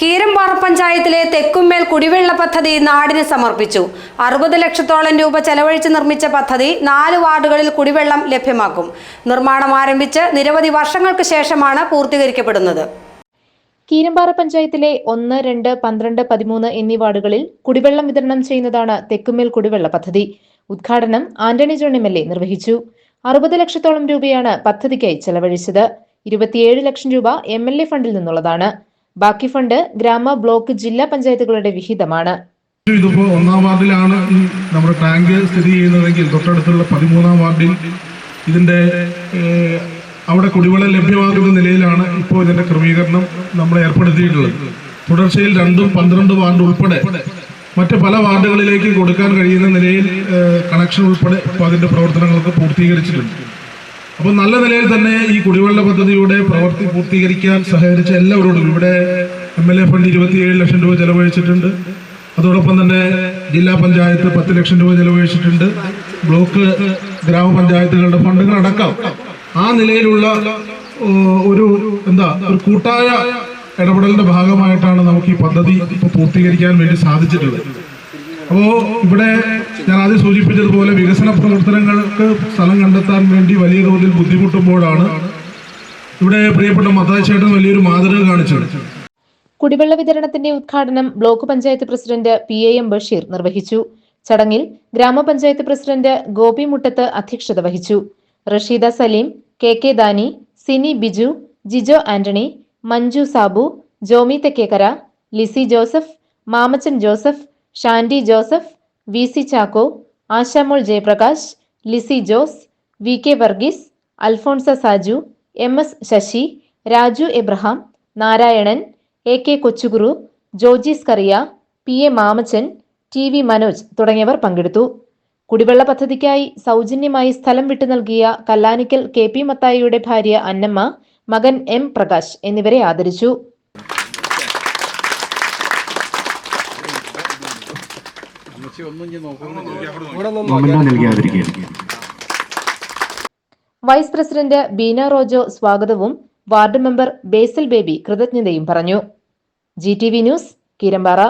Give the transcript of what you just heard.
കീരമ്പാറ പഞ്ചായത്തിലെ തെക്കുമേൽ കുടിവെള്ള പദ്ധതി നാടിന് സമർപ്പിച്ചു. അറുപത് ലക്ഷത്തോളം രൂപ ചെലവഴിച്ച് നിർമ്മിച്ച പദ്ധതി നാല് വാർഡുകളിൽ കുടിവെള്ളം ലഭ്യമാക്കും. നിർമ്മാണം ആരംഭിച്ച് നിരവധി വർഷങ്ങൾക്ക് ശേഷമാണ് പൂർത്തീകരിക്കപ്പെടുന്നത്. കീരമ്പാറ പഞ്ചായത്തിലെ ഒന്ന് രണ്ട് പന്ത്രണ്ട് പതിമൂന്ന് എന്നീ വാർഡുകളിൽ കുടിവെള്ളം വിതരണം ചെയ്യുന്നതാണ് തെക്കുമേൽ കുടിവെള്ള പദ്ധതി. ഉദ്ഘാടനം Antony John M L A നിർവഹിച്ചു. അറുപത് ലക്ഷത്തോളം രൂപയാണ് പദ്ധതിക്കായി ചെലവഴിച്ചത്. ഇരുപത്തിയേഴ് ലക്ഷം രൂപ എം എൽ എ ഫണ്ടിൽ നിന്നുള്ളതാണ്. ബാക്കി ഫണ്ട് ഗ്രാമ ബ്ലോക്ക് ജില്ലാ പഞ്ചായത്തുകളുടെ വിഹിതമാണ്. ഇതിപ്പോ ഒന്നാം വാർഡിലാണ് ഈ നമ്മുടെ ടാങ്ക് സ്ഥിതി ചെയ്യുന്നതെങ്കിൽ തൊട്ടടുത്തുള്ള പതിമൂന്നാം വാർഡിൽ ഇതിന്റെ അവിടെ കുടിവെള്ളം ലഭ്യമാകുന്ന നിലയിലാണ് ഇപ്പോൾ ഇതിന്റെ ക്രമീകരണം നമ്മൾ ഏർപ്പെടുത്തിയിട്ടുള്ളത്. തുടർച്ചയിൽ രണ്ടും പന്ത്രണ്ട് വാർഡ് ഉൾപ്പെടെ മറ്റ് പല വാർഡുകളിലേക്കും കൊടുക്കാൻ കഴിയുന്ന നിലയിൽ കണക്ഷൻ ഉൾപ്പെടെ ഇപ്പോൾ അതിന്റെ പ്രവർത്തനങ്ങളൊക്കെ പൂർത്തീകരിച്ചിട്ടുണ്ട്. അപ്പോൾ നല്ല നിലയിൽ തന്നെ ഈ കുടിവെള്ള പദ്ധതിയുടെ പ്രവൃത്തി പൂർത്തീകരിക്കാൻ സഹകരിച്ച എല്ലാവരോടും ഇവിടെ എം എൽ എ ഫണ്ട് ഇരുപത്തിയേഴ് ലക്ഷം രൂപ ചെലവഴിച്ചിട്ടുണ്ട്. അതോടൊപ്പം തന്നെ ജില്ലാ പഞ്ചായത്ത് പത്ത് ലക്ഷം രൂപ ചെലവഴിച്ചിട്ടുണ്ട്. ബ്ലോക്ക് ഗ്രാമപഞ്ചായത്തുകളുടെ ഫണ്ടുകൾ അടക്കം ആ നിലയിലുള്ള ഒരു എന്താ ഒരു കൂട്ടായ ഇടപെടലിന്റെ ഭാഗമായിട്ടാണ് നമുക്ക് ഈ പദ്ധതി ഇപ്പോൾ പൂർത്തീകരിക്കാൻ വേണ്ടി സാധിച്ചിട്ടുള്ളത്. അപ്പോ ഇവിടെ ഞാൻ ആദ്യം സൂചിപ്പിച്ചതുപോലെ വികസന പ്രവർത്തനങ്ങൾക്ക് സ്ഥലം കണ്ടെത്താൻ വേണ്ടി വലിയ തോതിൽ ബുദ്ധിമുട്ടുമ്പോഴാണ് ഇവിടെ പ്രിയപ്പെട്ട മത്താച്ചേട്ടൻ വലിയൊരു മാതൃക കാണിച്ചത്. കുടിവെള്ള വിതരണത്തിന്റെ ഉദ്ഘാടനം block panchayat president P A M Basheer നിർവഹിച്ചു. ചടങ്ങിൽ ഗ്രാമപഞ്ചായത്ത് പ്രസിഡന്റ് ഗോപി മുട്ടത്ത് അധ്യക്ഷത വഹിച്ചു. Rasheeda Saleem K K Dani Sini Biju Jijo Antony Manju Sabu Jomi Thekkekkara Lissy Joseph Mamachan Joseph Shandy Joseph V C Chacko Ashamol Jayaprakash Lissy Jose V K Varghese Alphonsa Saju M S Sasi Raju Abraham Narayanan A K Kochuguru Jojees Kuriya P A Mamachan T V Manoj തുടങ്ങിയവർ പങ്കെടുത്തു. കുടിവെള്ള പദ്ധതിക്കായി സൗജന്യമായി സ്ഥലം വിട്ടു നൽകിയ Kallanikkal K P മത്തായിയുടെ ഭാര്യ അന്നമ്മ മകൻ എം പ്രകാശ് എന്നിവരെ ആദരിച്ചു. വൈസ് പ്രസിഡന്റ് ബീന റോജോ സ്വാഗതവും വാർഡ് മെമ്പർ ബേസൽ ബേബി കൃതജ്ഞതയും പറഞ്ഞു. G T V news Keerampara.